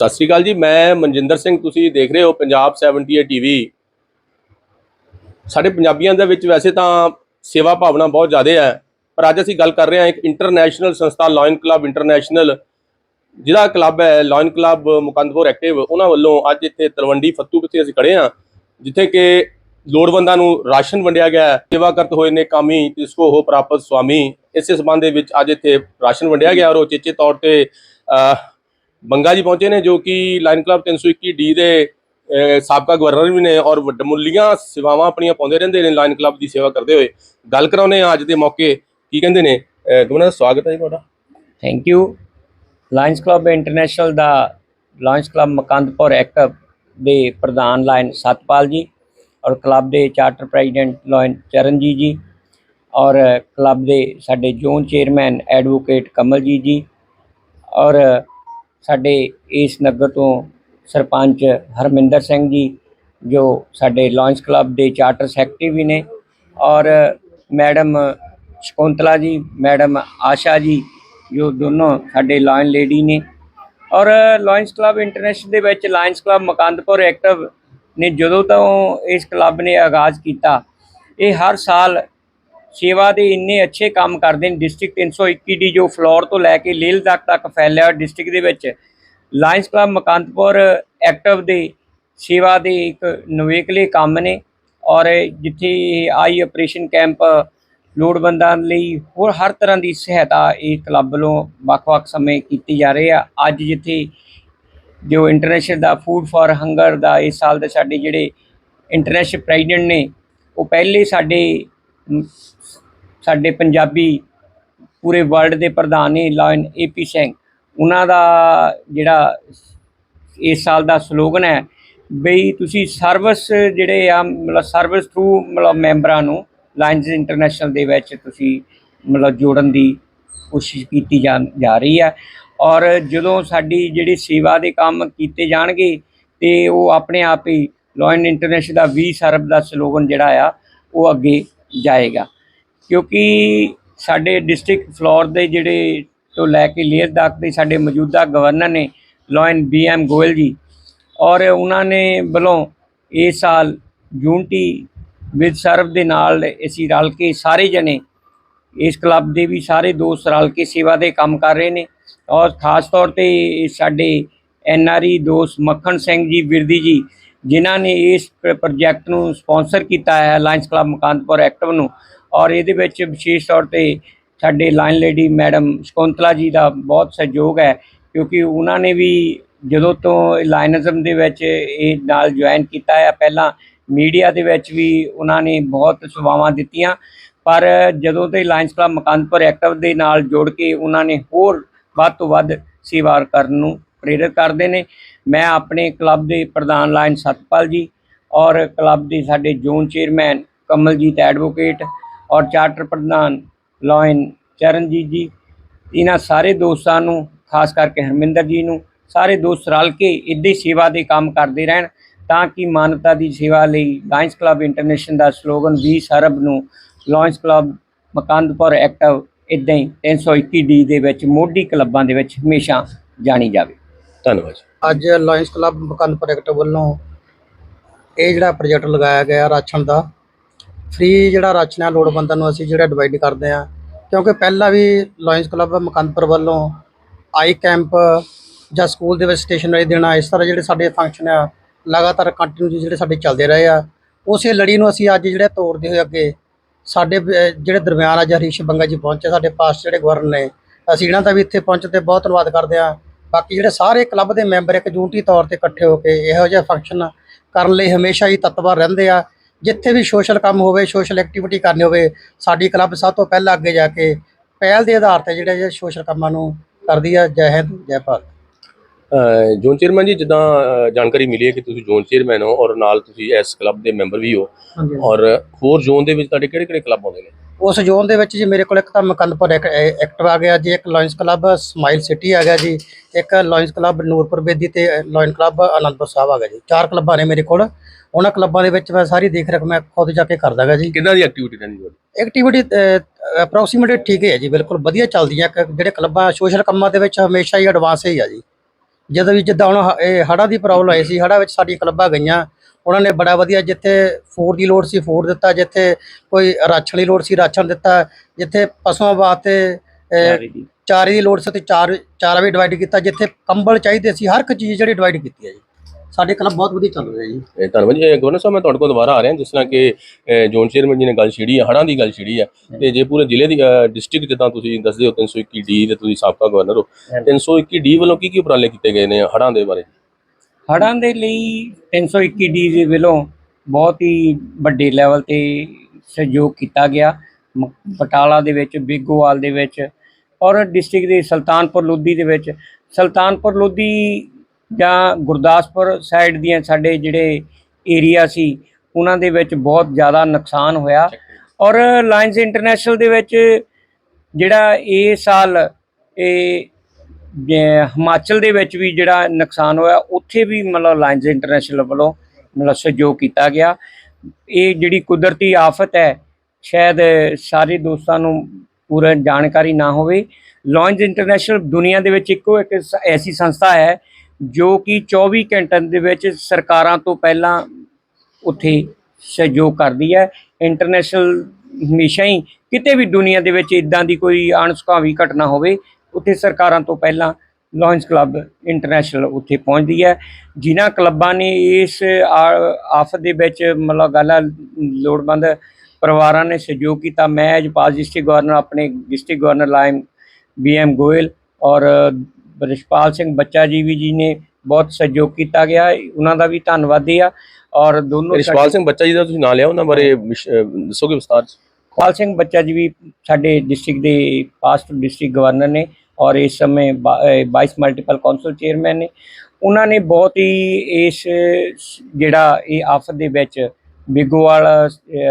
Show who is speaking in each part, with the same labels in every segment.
Speaker 1: ਸਤਿ ਸ਼੍ਰੀ ਅਕਾਲ ਜੀ, ਮੈਂ ਮਨਜਿੰਦਰ ਸਿੰਘ, ਤੁਸੀਂ ਦੇਖ ਰਹੇ ਹੋ ਪੰਜਾਬ 78 ਟੀਵੀ। ਸਾਡੇ ਪੰਜਾਬੀਆਂ ਦੇ ਵਿੱਚ ਵੈਸੇ ਤਾਂ ਸੇਵਾ ਭਾਵਨਾ ਬਹੁਤ ਜ਼ਿਆਦਾ ਹੈ, ਪਰ ਅੱਜ ਅਸੀਂ ਗੱਲ ਕਰ ਰਹੇ ਹਾਂ ਇੱਕ ਇੰਟਰਨੈਸ਼ਨਲ ਸੰਸਥਾ ਲਾਇਨ ਕਲੱਬ ਇੰਟਰਨੈਸ਼ਨਲ ਜਿਹੜਾ ਕਲੱਬ ਹੈ ਲਾਇਨ ਕਲੱਬ ਮੁਕੰਦਪੁਰ ਐਕਟਿਵ ਉਹਨਾਂ ਵੱਲੋਂ ਅੱਜ ਇੱਥੇ ਤਲਵੰਡੀ ਫੱਤੂ ਕਿਤੇ ਅਸੀਂ ਖੜੇ ਹਾਂ, ਜਿੱਥੇ ਕਿ ਲੋੜਵੰਦਾਂ ਨੂੰ ਰਾਸ਼ਨ ਵੰਡਿਆ ਗਿਆ ਸੇਵਾ ਕਰਤ ਹੋਏ ਨੇ ਕਾਮੀ ਤਿਸਕੋ ਹੋ ਪ੍ਰਾਪਤ ਸੁਆਮੀ ਇਸੇ ਸਬੰਧ ਦੇ ਵਿੱਚ ਅੱਜ ਇੱਥੇ ਰਾਸ਼ਨ ਵੰਡਿਆ ਗਿਆ ਔਰ ਉਹ ਚੇਚੇ ਤੌਰ ਤੇ ਬੰਗਾ ਜੀ ਪਹੁੰਚੇ ਨੇ ਜੋ ਕਿ ਲਾਇਨ ਕਲੱਬ 321 ਡੀ ਦੇ ਸਾਬਕਾ ਗਵਰਨਰ ਵੀ ਨੇ ਔਰ ਵੱਡਮੁੱਲੀਆਂ ਸੇਵਾਵਾਂ ਆਪਣੀਆਂ ਪਾਉਂਦੇ ਰਹਿੰਦੇ ਨੇ ਲਾਇਨ ਕਲੱਬ ਦੀ ਸੇਵਾ ਕਰਦੇ ਹੋਏ। ਗੱਲ ਕਰਾਉਨੇ ਆ ਅੱਜ ਦੇ ਮੌਕੇ ਕੀ ਕਹਿੰਦੇ ਨੇ? ਅਹ, ਗਵਰਨਰ ਸਵਾਗਤ ਹੈ ਜੀ ਤੁਹਾਡਾ।
Speaker 2: Thank you lions club international the lions club Makandpur act ਦੇ ਪ੍ਰਧਾਨ ਲਾਇਨ ਸਤਪਾਲ ਜੀ ਔਰ ਕਲੱਬ ਦੇ ਚਾਰਟਰ ਪ੍ਰੈਜ਼ੀਡੈਂਟ ਲਾਇਨ ਚਰਨਜੀਤ ਜੀ ਔਰ ਕਲੱਬ ਦੇ ਸਾਡੇ ਜ਼ੋਨ ਚੇਅਰਮੈਨ ਐਡਵੋਕੇਟ ਕਮਲਜੀਤ ਜੀ ਔਰ ਸਾਡੇ ਇਸ ਨਗਰ ਤੋਂ ਸਰਪੰਚ ਹਰਮਿੰਦਰ ਸਿੰਘ ਜੀ, ਜੋ ਸਾਡੇ ਲਾਇਨਸ ਕਲੱਬ ਦੇ ਚਾਰਟਰ ਸੈਕਟਰੀ ਵੀ ਨੇ ਔਰ ਮੈਡਮ ਸ਼ਕੁੰਤਲਾ ਜੀ, ਮੈਡਮ ਆਸ਼ਾ ਜੀ, ਜੋ ਦੋਨੋਂ ਸਾਡੇ ਲਾਇਨ ਲੇਡੀ ਨੇ ਔਰ ਲਾਇਨਸ ਕਲੱਬ ਇੰਟਰਨੈਸ਼ਨਲ ਦੇ ਵਿੱਚ ਲਾਇਨਸ ਕਲੱਬ ਮਕੰਦਪੁਰ ਐਕਟਿਵ ਨੇ, ਜਦੋਂ ਤੋਂ ਇਸ ਕਲੱਬ ਨੇ ਆਗਾਜ਼ ਕੀਤਾ, ਇਹ ਹਰ ਸਾਲ ਸੇਵਾ ਦੇ ਇੰਨੇ ਅੱਛੇ ਕੰਮ ਕਰਦੇ ਨੇ ਡਿਸਟ੍ਰਿਕਟ 321 ਦੀ ਜੋ ਫਲੋਰ ਤੋਂ ਲੈ ਕੇ ਲੇਲ ਤੱਕ ਤੱਕ ਫੈਲਿਆ ਡਿਸਟ੍ਰਿਕਟ ਦੇ ਵਿੱਚ। ਲਾਇੰਸ ਕਲੱਬ ਮਕੰਦਪੁਰ ਐਕਟਿਵ ਦੇ ਸੇਵਾ ਦੇ ਇੱਕ ਨਵੇਕਲੇ ਕੰਮ ਨੇ ਔਰ ਜਿੱਥੇ ਆਈ ਆਪਰੇਸ਼ਨ ਕੈਂਪ ਲੋੜਵੰਦਾਂ ਲਈ ਹੋਰ ਹਰ ਤਰ੍ਹਾਂ ਦੀ ਸਹਾਇਤਾ ਇਹ ਕਲੱਬ ਵੱਲੋਂ ਵੱਖ-ਵੱਖ ਸਮੇਂ ਕੀਤੀ ਜਾ ਰਹੀ ਆ। ਅੱਜ ਜਿੱਥੇ ਜੋ ਇੰਟਰਨੈਸ਼ਨਲ ਦਾ ਫੂਡ ਫਾਰ ਹੰਗਰ ਦਾ ਇਸ ਸਾਲ ਦੇ ਸਾਡੇ ਜਿਹੜੇ ਇੰਟਰਨੈਸ਼ਨਲ ਪ੍ਰੈਜ਼ੀਡੈਂਟ ਨੇ, ਉਹ ਪਹਿਲੇ ਸਾਡੇ ਸਾਡੇ ਪੰਜਾਬੀ ਪੂਰੇ ਵਰਲਡ ਦੇ ਪ੍ਰਧਾਨ ਨੇ ਲਾਇਨ ਏਪੀ ਸਿੰਘ। ਉਹਨਾਂ ਦਾ ਜਿਹੜਾ ਇਸ ਸਾਲ ਦਾ ਸਲੋਗਨ ਹੈ ਬਈ ਤੁਸੀਂ ਸਰਵਿਸ ਜਿਹੜੇ ਆ, ਮਤਲਬ ਸਰਵਿਸ ਥਰੂ ਮਤਲਬ ਮੈਂਬਰਾਂ ਨੂੰ ਲਾਇਨਸ ਇੰਟਰਨੈਸ਼ਨਲ ਦੇ ਵਿੱਚ ਤੁਸੀਂ ਮਤਲਬ ਜੋੜਨ ਦੀ ਕੋਸ਼ਿਸ਼ ਕੀਤੀ ਜਾ ਜਾ ਰਹੀ ਹੈ। ਔਰ ਜਦੋਂ ਸਾਡੀ ਜਿਹੜੀ ਸੇਵਾ ਦੇ ਕੰਮ ਕੀਤੇ ਜਾਣਗੇ ਤੇ ਉਹ ਆਪਣੇ ਆਪ ਹੀ ਲਾਇਨ ਇੰਟਰਨੈਸ਼ਨਲ ਦਾ ਵੀ ਸਰਬ ਦਾ ਸਲੋਗਨ ਜਿਹੜਾ ਆ, ਉਹ ਅੱਗੇ ਜਾਏਗਾ। ਕਿਉਂਕਿ ਸਾਡੇ ਡਿਸਟ੍ਰਿਕਟ ਫਲੋਰ ਦੇ ਜਿਹੜੇ ਤੋਂ ਲੈ ਕੇ ਲੇਹ ਤੱਕ ਦੇ ਸਾਡੇ ਮੌਜੂਦਾ ਗਵਰਨਰ ਨੇ line B M Goyal ji ਔਰ ਉਹਨਾਂ ਨੇ ਵੱਲੋਂ ਇਸ ਸਾਲ ਯੂਨਿਟੀ ਵਿਦ ਸਰਵ ਦੇ ਨਾਲ ਅਸੀਂ ਰਲ ਕੇ ਸਾਰੇ ਜਣੇ ਇਸ ਕਲੱਬ ਦੇ ਵੀ ਸਾਰੇ ਦੋਸਤ ਰਲ ਕੇ ਸੇਵਾ ਦੇ ਕੰਮ ਕਰ ਰਹੇ ਨੇ ਔਰ ਖਾਸ ਤੌਰ ਤੇ ਸਾਡੇ ਐਨ ਆਰ ਈ ਦੋਸਤ ਮੱਖਣ ਸਿੰਘ ਜੀ, ਬਿਰਦੀ ਜੀ, ਜਿਨ੍ਹਾਂ ਨੇ ਇਸ ਪ੍ਰੋਜੈਕਟ ਨੂੰ ਸਪਾਂਸਰ ਕੀਤਾ ਹੈ ਲਾਇਨਸ ਕਲੱਬ ਮਕਾਨਪੁਰ ਐਕਟਿਵ ਨੂੰ ਔਰ ਇਹਦੇ ਵਿੱਚ ਵਿਸ਼ੇਸ਼ ਤੌਰ ਤੇ ਸਾਡੇ ਲਾਇਨ ਲੇਡੀ ਮੈਡਮ ਸ਼ਕੁੰਤਲਾ ਜੀ ਦਾ ਬਹੁਤ ਸਹਿਯੋਗ ਹੈ, ਕਿਉਂਕਿ ਉਹਨਾਂ ਨੇ ਵੀ ਜਦੋਂ ਤੋਂ ਲਾਇਨਜ਼ਮ ਦੇ ਵਿੱਚ ਇਹ ਨਾਲ ਜੁਆਇਨ ਕੀਤਾ ਹੈ ਪਹਿਲਾਂ ਮੀਡੀਆ ਦੇ ਵਿੱਚ ਵੀ ਉਹਨਾਂ ਨੇ ਬਹੁਤ ਸੇਵਾਵਾਂ ਦਿੱਤੀਆਂ, ਪਰ ਜਦੋਂ ਤੋਂ ਲਾਇਨਸ ਕਲੱਬ ਮਕਾਨਪੁਰ ਐਕਟਿਵ ਦੇ ਨਾਲ ਜੁੜ ਕੇ ਉਹਨਾਂ ਨੇ ਹੋਰ ਵੱਧ ਤੋਂ ਵੱਧ ਸੇਵਾ ਕਰਨ ਨੂੰ ਪ੍ਰੇਰਿਤ ਕਰਦੇ ਨੇ। ਮੈਂ ਆਪਣੇ ਕਲੱਬ ਦੇ ਪ੍ਰਧਾਨ ਲਾਇਨ ਸਤਪਾਲ ਜੀ ਔਰ ਕਲੱਬ ਦੇ ਸਾਡੇ ਜ਼ੋਨ ਚੇਅਰਮੈਨ ਕਮਲਜੀਤ ਐਡਵੋਕੇਟ ਔਰ ਚਾਰਟਰ ਪ੍ਰਧਾਨ ਲਾਇਨ ਚਰਨਜੀਤ ਜੀ ਇਹਨਾਂ ਸਾਰੇ ਦੋਸਤਾਂ ਨੂੰ ਖਾਸ ਕਰਕੇ ਹਰਮਿੰਦਰ ਜੀ ਨੂੰ ਸਾਰੇ ਦੋਸਤ ਰਲ ਕੇ ਇੱਦਾਂ ਹੀ ਸੇਵਾ ਦੇ ਕੰਮ ਕਰਦੇ ਰਹਿਣ ਤਾਂ ਕਿ ਮਾਨਵਤਾ ਦੀ ਸੇਵਾ ਲਈ ਲਾਇਨਸ ਕਲੱਬ ਇੰਟਰਨੈਸ਼ਨਲ ਦਾ ਸਲੋਗਨ ਵੀ ਸਰਬ ਨੂੰ ਲਾਇਨਸ ਕਲੱਬ ਮਕੰਦਪੁਰ ਐਕਟਿਵ ਇੱਦਾਂ ਹੀ 321 ਡੀ ਦੇ ਵਿੱਚ ਮੋਢੀ ਕਲੱਬਾਂ ਦੇ ਵਿੱਚ ਹਮੇਸ਼ਾ ਜਾਣੀ ਜਾਵੇ
Speaker 1: ਧੰਨਵਾਦ ਜੀ।
Speaker 3: ਅੱਜ ਲਾਇਨਸ ਕਲੱਬ ਮਕੰਦ ਪ੍ਰੋਜੈਕਟ ਵੱਲੋਂ ਇਹ ਜਿਹੜਾ ਪ੍ਰੋਜੈਕਟ ਲਗਾਇਆ ਗਿਆ ਰਾਸ਼ਨ ਦਾ ਫ੍ਰੀ ਜਿਹੜਾ ਰਾਸ਼ਨ ਹੈ ਲੋੜਵੰਦਾਂ ਨੂੰ ਅਸੀਂ ਜਿਹੜਾ ਡਿਵਾਈਡ ਕਰਦੇ ਆ ਕਿਉਂਕਿ ਪਹਿਲਾਂ ਵੀ ਲਾਇਨਸ ਕਲੱਬ ਮਕੰਦਪੁਰ ਵੱਲੋਂ ਆਈ ਕੈਂਪ ਜਾਂ ਸਕੂਲ ਦੇ ਵਿੱਚ ਸਟੇਸ਼ਨਰੀ ਦੇਣਾ, ਇਸ ਤਰ੍ਹਾਂ ਜਿਹੜੇ ਸਾਡੇ ਫੰਕਸ਼ਨ ਆ, ਲਗਾਤਾਰ ਕੰਟੀਨਿਊ ਜਿਹੜੇ ਸਾਡੇ ਚੱਲਦੇ ਰਹੇ ਆ, ਉਸੇ ਲੜੀ ਨੂੰ ਅਸੀਂ ਅੱਜ ਜਿਹੜੇ ਤੋੜਦੇ ਹੋਏ ਅੱਗੇ ਸਾਡੇ ਜਿਹੜੇ ਦਰਮਿਆਨ ਅੱਜ ਹਰੀਸ਼ ਬੰਗਾ ਜੀ ਪਹੁੰਚੇ, ਸਾਡੇ ਪਾਸ ਜਿਹੜੇ ਗਵਰਨਰ ਨੇ, ਅਸੀਂ ਇਹਨਾਂ ਦਾ ਵੀ ਇੱਥੇ ਪਹੁੰਚ ਤੇ ਬਹੁਤ ਧੰਨਵਾਦ ਕਰਦੇ ਆ ਬਾਕੀ ਜਿਹੜੇ ਸਾਰੇ ਕਲੱਬ ਦੇ ਮੈਂਬਰ ਇੱਕ ਯੂਨਿਟੀ ਤੌਰ ਤੇ ਇਕੱਠੇ ਹੋ ਕੇ ਇਹੋ ਜਿਹੇ ਫੰਕਸ਼ਨ ਕਰਨ ਲਈ ਹਮੇਸ਼ਾ ਹੀ ਤਤਪਰ ਰਹਿੰਦੇ ਆ। ਜਿੱਥੇ ਵੀ ਸੋਸ਼ਲ ਕੰਮ ਹੋਵੇ, ਸੋਸ਼ਲ ਐਕਟੀਵਿਟੀ ਕਰਨੀ ਹੋਵੇ, ਸਾਡੀ ਕਲੱਬ ਸਭ ਤੋਂ ਪਹਿਲਾਂ ਅੱਗੇ ਜਾ ਕੇ ਪਹਿਲ ਦੇ ਆਧਾਰ ਤੇ ਜਿਹੜੇ ਸੋਸ਼ਲ ਕੰਮਾਂ ਨੂੰ ਕਰਦੀ ਆ। ਜੈ ਹਿੰਦ, ਜੈ ਭਾਰਤ।
Speaker 1: ਜ਼ੋਨ ਚੇਅਰਮੈਨ ਜੀ ਜਿੱਦਾਂ ਜਾਣਕਾਰੀ ਮਿਲੀ ਹੈ ਕਿ ਤੁਸੀਂ ਜ਼ੋਨ ਚੇਅਰਮੈਨ ਹੋ ਔਰ ਨਾਲ ਤੁਸੀਂ ਇਸ ਕਲੱਬ ਦੇ ਮੈਂਬਰ ਵੀ ਹੋ। ਔਰ ਹੋਰ ਜ਼ੋਨ ਦੇ ਵਿੱਚ ਤੁਹਾਡੇ ਕਿਹੜੇ ਕਿਹੜੇ ਕਲੱਬ ਆਉਂਦੇ ਨੇ?
Speaker 3: ਉਸ ਜ਼ੋਨ ਦੇ ਵਿੱਚ ਜੀ ਮੇਰੇ ਕੋਲ ਇੱਕ ਤਾਂ ਮਕੰਦਪੁਰ ਐ- ਐਕਟਿਵ ਆ ਗਿਆ ਜੀ ਇੱਕ ਲਾਇਨਸ ਕਲੱਬ ਸਮਾਈਲ ਸਿਟੀ ਆ ਗਿਆ ਜੀ ਇੱਕ ਲਾਇਨਸ ਕਲੱਬ ਨੂਰਪੁਰ ਬੇਦੀ ਤੇ ਲਾਇਨ ਕਲੱਬ ਅਨੰਦਪੁਰ ਸਾਹਿਬ ਆ ਗਿਆ ਜੀ। ਚਾਰ ਕਲੱਬਾਂ ਨੇ ਮੇਰੇ ਕੋਲ। ਉਹਨਾਂ ਕਲੱਬਾਂ ਦੇ ਵਿੱਚ ਮੈਂ ਸਾਰੀ ਦੇਖ ਰਖ ਮੈਂ ਖੁਦ ਜਾ ਕੇ ਕਰਦਾਗਾ ਜੀ।
Speaker 1: ਕਿੰਨਾ ਦੀ ਐਕਟੀਵਿਟੀ ਰਹਿੰਦੀ ਤੁਹਾਡੀ?
Speaker 3: ਐਕਟੀਵਿਟੀ ਅਪਰੋਕਸੀਮੇਟਲੀ ਠੀਕ ਹੈ ਜੀ ਬਿਲਕੁਲ ਵਧੀਆ ਚੱਲਦੀਆਂ ਕ- ਜਿਹੜੇ ਕਲੱਬਾਂ ਸੋਸ਼ਲ ਕੰਮਾਂ ਦੇ ਵਿੱਚ ਹਮੇਸ਼ਾ ਹੀ ਐਡਵਾਂਸ ਹੀ ਆ ਜੀ। ਜਦੋਂ ਵੀ ਜਿੱਦਾਂ ਹੁਣ ਹ- ਇਹ ਹੜ੍ਹਾਂ ਦੀ ਪ੍ਰੋਬਲਮ ਆਈ ਸੀ ਹੜ੍ਹਾਂ ਵਿੱਚ ਸਾਡੀ ਕਲੱਬਾਂ ਗਈਆਂ। ਉਹਨਾਂ ਨੇ ਬੜਾ ਵਧੀਆ ਜਿੱਥੇ ਫੂਡ ਦੀ ਲੋੜ ਸੀ ਫੂਡ ਦਿੱਤਾ ਜਿੱਥੇ ਕੋਈ ਰਾਸ਼ਨ ਦੀ ਲੋੜ ਸੀ ਰਾਸ਼ਨ ਦਿੱਤਾ ਜਿੱਥੇ ਪਸ਼ੂਆਂ ਵਾਸਤੇ ਅਹ, ਚਾਰੇ ਦੀ। ਲੋੜ ਸੀ ਤੇ ਚਾਰ ਚਾਰਾ ਵੀ ਡਿਵਾਈਡ ਕੀਤਾ ਜਿੱਥੇ ਕੰਬਲ ਚਾਹੀਦੇ ਸੀ ਹਰ ਇੱਕ ਚੀਜ਼ ਜਿਹੜੀ ਡਿਵਾਈਡ ਕੀਤੀ ਹੈ ਜੀ। ਸਾਡੇ ਕਲੱਬ ਬਹੁਤ ਵਧੀਆ ਚੱਲ ਰਿਹਾ ਜੀ।
Speaker 1: ਇਹ ਧੰਨਵਾਦ ਜੀ ਗਵਰਨਰ ਸਾਹਿਬ ਮੈਂ ਤੁਹਾਡੇ ਕੋਲ ਦੁਬਾਰਾ ਆ ਰਿਹਾ ਜਿਸ ਤਰ੍ਹਾਂ ਕਿ ਅਹ, ਜੋਨ ਚੇਅਰਮੈਨ ਜੀ ਨੇ ਗੱਲ ਛੇੜੀ ਹੈ ਹੜ੍ਹਾਂ ਦੀ ਗੱਲ ਛੇੜੀ ਹੈ ਤੇ ਜੇ ਪੂਰੇ ਜ਼ਿਲ੍ਹੇ ਦੀ ਡਿਸਟ੍ਰਿਕਟ ਜਿੱਦਾਂ ਤੁਸੀਂ ਦੱਸਦੇ ਹੋ 321 ਡੀ ਦੇ ਤੁਸੀਂ ਸਾਬਕਾ ਗਵਰਨਰ ਹੋ 321 ਡੀ ਵੱਲੋਂ ਕੀ ਕੀ ਉਪਰਾਲੇ ਕੀਤੇ ਗਏ ਨੇ ਹੜ੍ਹਾਂ ਦੇ ਬਾਰੇ?
Speaker 2: ਹੜ੍ਹਾਂ ਦੇ ਲਈ 321 ਡੀ ਦੇ ਵੱਲੋਂ ਬਹੁਤ ਹੀ ਵੱਡੇ ਲੈਵਲ ਤੇ ਸਹਿਯੋਗ ਕੀਤਾ ਗਿਆ। ਮ- ਬਟਾਲਾ ਦੇ ਵਿੱਚ ਬਿੱਗੋਵਾਲ ਦੇ ਵਿੱਚ ਔਰ ਡਿਸਟ੍ਰਿਕਟ ਦੇ ਸੁਲਤਾਨਪੁਰ ਲੋਧੀ ਦੇ ਵਿੱਚ। ਸੁਲਤਾਨਪੁਰ ਲੋਧੀ ਜਾਂ ਗੁਰਦਾਸਪੁਰ ਸਾਈਡ ਦੀਆਂ ਸਾਡੇ ਜਿਹੜੇ ਏਰੀਆ ਸੀ, ਉਹਨਾਂ ਦੇ ਵਿੱਚ ਬਹੁਤ ਜ਼ਿਆਦਾ ਨੁਕਸਾਨ ਹੋਇਆ। ਔਰ ਲਾਇਨਸ ਇੰਟਰਨੈਸ਼ਨਲ ਦੇ ਵਿੱਚ ਜਿਹੜਾ ਇਹ ਸਾਲ ਇਹ ਹਿਮਾਚਲ ਦੇ ਵਿੱਚ ਵੀ ਜਿਹੜਾ ਨੁਕਸਾਨ ਹੋਇਆ, ਉੱਥੇ ਵੀ ਮਤਲਬ ਲਾਇਨਸ ਇੰਟਰਨੈਸ਼ਨਲ ਵੱਲੋਂ ਮਤਲਬ ਸਹਿਯੋਗ ਕੀਤਾ ਗਿਆ। ਇਹ ਜਿਹੜੀ ਕੁਦਰਤੀ ਆਫਤ ਹੈ, ਸ਼ਾਇਦ ਸਾਰੇ ਦੋਸਤਾਂ ਨੂੰ ਪੂਰਾ ਜਾਣਕਾਰੀ ਨਾ ਹੋਵੇ। ਲਾਇਨਸ ਇੰਟਰਨੈਸ਼ਨਲ ਦੁਨੀਆ ਦੇ ਵਿੱਚ ਇੱਕੋ ਇੱਕ ਸ- ਐਸੀ ਸੰਸਥਾ ਹੈ ਜੋ ਕਿ 24 ਘੰਟਿਆਂ ਦੇ ਵਿੱਚ ਸਰਕਾਰਾਂ ਤੋਂ ਪਹਿਲਾਂ ਉੱਥੇ ਸਹਿਯੋਗ ਕਰਦੀ ਹੈ। ਇੰਟਰਨੈਸ਼ਨਲ ਹਮੇਸ਼ਾ ਹੀ ਕਿਤੇ ਵੀ ਦੁਨੀਆ ਦੇ ਵਿੱਚ ਇਦਾਂ ਦੀ ਕੋਈ ਅਣਸੁਖਾਵੀ ਘਟਨਾ ਹੋਵੇ ਉੱਥੇ ਸਰਕਾਰਾਂ ਤੋਂ ਪਹਿਲਾਂ ਲਾਇਨਸ ਕਲੱਬ ਇੰਟਰਨੈਸ਼ਨਲ ਉੱਥੇ ਪਹੁੰਚਦੀ ਹੈ। ਜਿਨ੍ਹਾਂ ਕਲੱਬਾਂ ਨੇ ਇਸ ਆ- ਆਫਤ ਦੇ ਵਿੱਚ ਮਤਲਬ ਗੱਲ ਆ, ਲੋੜਵੰਦ ਪਰਿਵਾਰਾਂ ਨੇ ਸਹਿਯੋਗ ਕੀਤਾ। ਮੈਂ ਅੱਜ ਪਾਸ ਡਿਸਟ੍ਰਿਕਟ ਗਵਰਨਰ ਆਪਣੇ district governor lion B M Goyal ਔਰ ਰਿਸ਼ਪਾਲ ਸਿੰਘ ਬੱਚਾ ਜੀ ਵੀ ਜੀ ਨੇ ਬਹੁਤ ਸਹਿਯੋਗ ਕੀਤਾ ਗਿਆ। ਉਹਨਾਂ ਦਾ ਵੀ ਧੰਨਵਾਦੀ ਆ। ਔਰ ਦੋਨੋਂ
Speaker 1: ਰਿਸ਼ਪਾਲ ਸਿੰਘ ਬੱਚਾ ਜੀ ਦਾ ਤੁਸੀਂ ਨਾਂ ਲਿਆ ਉਹਨਾਂ ਬਾਰੇ ਦੱਸੋਗੇ ਵਿਸਤਾਰ ਚ?
Speaker 2: ਪਾਲ ਸਿੰਘ ਬੱਚਾ ਜੀ ਵੀ ਸਾਡੇ ਡਿਸਟ੍ਰਿਕਟ ਦੇ ਪਾਸਟ ਡਿਸਟ੍ਰਿਕਟ ਗਵਰਨਰ ਨੇ ਔਰ ਇਸ ਸਮੇਂ 22 ਮਲਟੀਪਲ ਕਾਉਂਸਲ ਚੇਅਰਮੈਨ ਨੇ। ਉਹਨਾਂ ਨੇ ਬਹੁਤ ਹੀ ਇਸ ਜਿਹੜਾ ਇਹ ਆਫਤ ਦੇ ਵਿੱਚ ਬਿਗੋਵਾਲ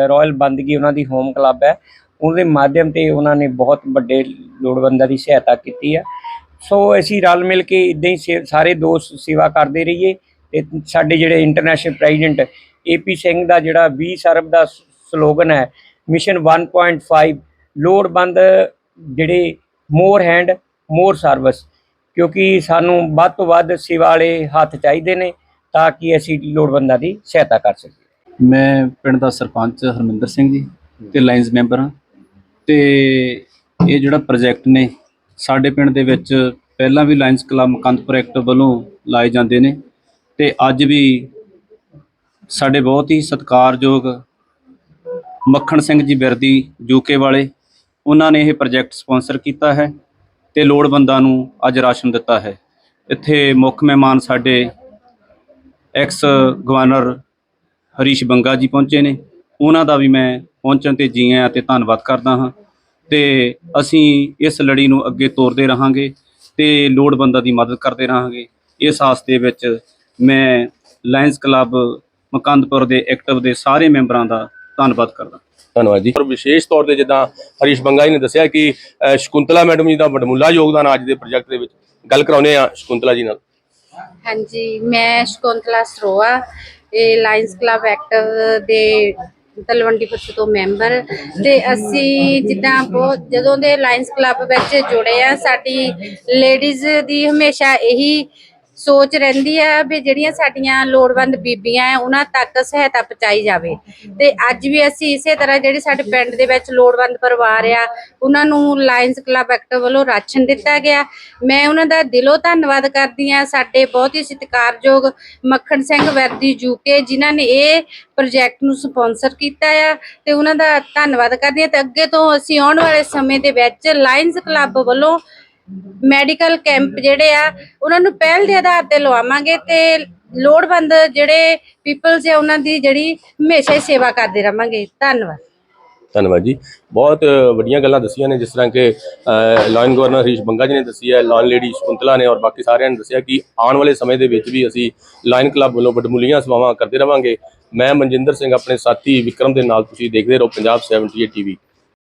Speaker 2: ਰਾਇਲ ਬੰਦਗੀ ਉਹਨਾਂ ਦੀ ਹੋਮ ਕਲੱਬ ਹੈ। ਉਹਦੇ ਮਾਧਿਅਮ ਤੇ ਉਹਨਾਂ ਨੇ ਬਹੁਤ ਵੱਡੇ ਲੋੜਵੰਦਾਂ ਦੀ ਸਹਾਇਤਾ ਕੀਤੀ ਹੈ। ਸੋ ਅਸੀਂ ਰਲ ਮਿਲ ਕੇ ਇਦਾਂ ਹੀ ਸੇ- ਸਾਰੇ ਦੋਸਤ ਸੇਵਾ ਕਰਦੇ ਰਹੀਏ ਤੇ ਸਾਡੇ ਜਿਹੜੇ international president A P Singh ਦਾ ਜਿਹੜਾ 20 ਸਰਬ ਦਾ ਸਲੋਗਨ ਹੈ ਮਿਸ਼ਨ 1.5 ਲੋੜਵੰਦ ਜਿਹੜੇ ਮੋਰ ਹੈਂਡ ਮੋਰ ਸਰਵਿਸ ਕਿਉਂਕਿ ਸਾਨੂੰ ਵੱਧ ਤੋਂ ਵੱਧ ਸੇਵਾ ਵਾਲੇ ਹੱਥ ਚਾਹੀਦੇ ਨੇ ਤਾਂ ਕਿ ਅਸੀਂ ਲੋੜਵੰਦਾਂ ਦੀ ਸਹਾਇਤਾ ਕਰ ਸਕੀਏ।
Speaker 4: ਮੈਂ ਪਿੰਡ ਦਾ ਸਰਪੰਚ ਹਰਮਿੰਦਰ ਸਿੰਘ ਜੀ ਤੇ ਲਾਈਨਸ ਮੈਂਬਰ ਹਾਂ ਤੇ ਇਹ ਜਿਹੜਾ ਪ੍ਰੋਜੈਕਟ ਨੇ ਸਾਡੇ ਪਿੰਡ ਦੇ ਵਿੱਚ ਪਹਿਲਾਂ ਵੀ ਲਾਇਨਸ ਕਲੱਬ ਮੁਕੰਦਪੁਰ ਐਕਟ ਵੱਲੋਂ ਲਾਏ ਜਾਂਦੇ ਨੇ ਤੇ ਅੱਜ ਵੀ ਸਾਡੇ ਬਹੁਤ ਹੀ ਸਤਿਕਾਰਯੋਗ ਮੱਖਣ ਸਿੰਘ ਜੀ ਬਿਰਦੀ ਯੂਕੇ ਵਾਲੇ, ਉਹਨਾਂ ਨੇ ਇਹ ਪ੍ਰੋਜੈਕਟ ਸਪਾਂਸਰ ਕੀਤਾ ਹੈ ਤੇ ਲੋੜਵੰਦਾਂ ਨੂੰ ਅੱਜ ਰਾਸ਼ਨ ਦਿੱਤਾ ਹੈ। ਇੱਥੇ ਮੁੱਖ ਮਹਿਮਾਨ ਸਾਡੇ ਐਕਸ ਗਵਰਨਰ ਹਰੀਸ਼ ਬੰਗਾ ਜੀ ਪਹੁੰਚੇ ਨੇ। ਉਹਨਾਂ ਦਾ ਵੀ ਮੈਂ ਪਹੁੰਚਣ ਤੇ ਜੀ ਆਇਆਂ ਤੇ ਧੰਨਵਾਦ ਕਰਦਾ ਹਾਂ। ਤੇ ਅਸੀਂ ਇਸ ਲੜੀ ਨੂੰ ਅੱਗੇ ਤੋਰਦੇ ਰਹਾਂਗੇ ਤੇ ਲੋੜਵੰਦਾਂ ਦੀ ਮਦਦ ਕਰਦੇ ਰਹਾਂਗੇ। ਇਸ ਆਸ ਦੇ ਵਿੱਚ ਮੈਂ ਲਾਇਨਸ ਕਲੱਬ ਮਕੰਦਪੁਰ ਦੇ ਐਕਟਿਵ ਦੇ ਸਾਰੇ ਮੈਂਬਰਾਂ ਦਾ ਧੰਨਵਾਦ ਕਰਦਾ।
Speaker 1: ਧੰਨਵਾਦ ਜੀ। ਔਰ ਵਿਸ਼ੇਸ਼ ਤੌਰ ਤੇ ਜਿੱਦਾਂ ਹਰੀਸ਼ ਬੰਗਾ ਜੀ ਨੇ ਦੱਸਿਆ ਕਿ ਸ਼ਕੁੰਤਲਾ ਮੈਡਮ ਜੀ ਦਾ ਵਡਮੁੱਲਾ ਯੋਗਦਾਨ ਅੱਜ ਦੇ ਪ੍ਰੋਜੈਕਟ ਦੇ ਵਿੱਚ। ਗੱਲ ਕਰਾਉਂਦੇ ਆ ਸ਼ਕੁੰਤਲਾ ਜੀ ਨਾਲ।
Speaker 5: ਹਾਂਜੀ ਮੈਂ ਸ਼ਕੁੰਤਲਾ ਸਰੋਆ ਇਹ ਲਾਇਨਸ ਕਲੱਬ ਐਕਟਿਵ ਦੇ ਤਲਵੰਡੀ ਪੱਤੀ ਤੋਂ ਮੈਂਬਰ ਤੇ ਅਸੀਂ ਜਿੱਦਾਂ ਬਹੁਤ ਜਦੋਂ ਦੇ ਲਾਇੰਸ ਕਲੱਬ ਵਿੱਚ ਜੁੜੇ ਆ, ਸਾਡੀ ਲੇਡੀਜ਼ ਦੀ ਹਮੇਸ਼ਾ ਇਹੀ ਸੋਚ ਰਹਿੰਦੀ ਆ ਵੀ ਜਿਹੜੀਆਂ ਸਾਡੀਆਂ ਲੋੜਵੰਦ ਬੀਬੀਆਂ ਆ ਉਹਨਾਂ ਤੱਕ ਸਹਾਇਤਾ ਪਹੁੰਚਾਈ ਜਾਵੇ। ਤੇ ਅੱਜ ਵੀ ਅਸੀਂ ਇਸੇ ਤਰ੍ਹਾਂ ਜਿਹੜੇ ਸਾਡੇ ਪਿੰਡ ਦੇ ਵਿੱਚ ਲੋੜਵੰਦ ਪਰਿਵਾਰ ਆ, ਉਹਨਾਂ ਨੂੰ ਲਾਇਨਸ ਕਲੱਬ ਐਕਟਿਵ ਵੱਲੋਂ ਰਾਸ਼ਨ ਦਿੱਤਾ ਗਿਆ। ਮੈਂ ਉਹਨਾਂ ਦਾ ਦਿਲੋਂ ਧੰਨਵਾਦ ਕਰਦੀ ਆ ਸਾਡੇ ਬਹੁਤ ਹੀ ਸਤਿਕਾਰਯੋਗ ਮੱਖਣ ਸਿੰਘ ਵਰਦੀ ਯੂਕੇ ਜਿਨ੍ਹਾਂ ਨੇ ਇਹ ਪ੍ਰੋਜੈਕਟ ਨੂੰ ਸਪਾਂਸਰ ਕੀਤਾ ਆ, ਤੇ ਉਹਨਾਂ ਦਾ ਧੰਨਵਾਦ ਕਰਦੀ ਆ ਤੇ ਅੱਗੇ ਤੋਂ ਅਸੀਂ ਆਉਣ ਵਾਲੇ ਸਮੇਂ ਦੇ ਵਿੱਚ ਲਾਇਨਸ ਕਲੱਬ ਵੱਲੋਂ ਮੈਡੀਕਲ ਕੈਂਪ ਜਿਹੜੇ ਆ, ਉਹਨਾਂ ਨੂੰ ਪਹਿਲ ਦੇ ਆਧਾਰ ਤੇ ਲਵਾਵਾਂਗੇ ਤੇ ਲੋੜਵੰਦ ਜਿਹੜੇ ਪੀਪਲਸ ਆ, ਉਹਨਾਂ ਦੀ ਜਿਹੜੀ ਹਮੇਸ਼ਾ ਹੀ ਸੇਵਾ ਕਰਦੇ ਰਵਾਂਗੇ। ਧੰਨਵਾਦ।
Speaker 1: ਧੰਨਵਾਦ ਜੀ। ਬਹੁਤ ਵੱਡੀਆਂ ਗੱਲਾਂ ਦੱਸੀਆਂ ਨੇ, ਜਿਸ ਤਰ੍ਹਾਂ ਕਿ ਲਾਇਨ ਗਵਰਨਰ ਹਰੀਸ਼ ਬੰਗਾ ਜੀ ਨੇ ਦੱਸੀ ਹੈ ਲਾਇਨ ਲੇਡੀ ਸ਼ਕੁੰਤਲਾ ਨੇ, ਔਰ ਬਾਕੀ ਸਾਰਿਆਂ ਨੇ ਦੱਸਿਆ ਕਿ ਆਉਣ ਵਾਲੇ ਸਮੇਂ ਦੇ ਵਿੱਚ ਵੀ ਅਸੀਂ ਲਾਇਨ ਕਲੱਬ ਵੱਲੋਂ ਵਡਮੁੱਲੀਆਂ ਸੇਵਾਵਾਂ ਕਰਦੇ ਰਵਾਂਗੇ। ਮੈਂ ਮਨਜਿੰਦਰ ਸਿੰਘ, ਆਪਣੇ ਸਾਥੀ ਵਿਕਰਮ ਦੇ ਨਾਲ ਤੁਸੀਂ ਦੇਖਦੇ ਰਹੋ, ਪੰਜਾਬ 78 ਟੀਵੀ।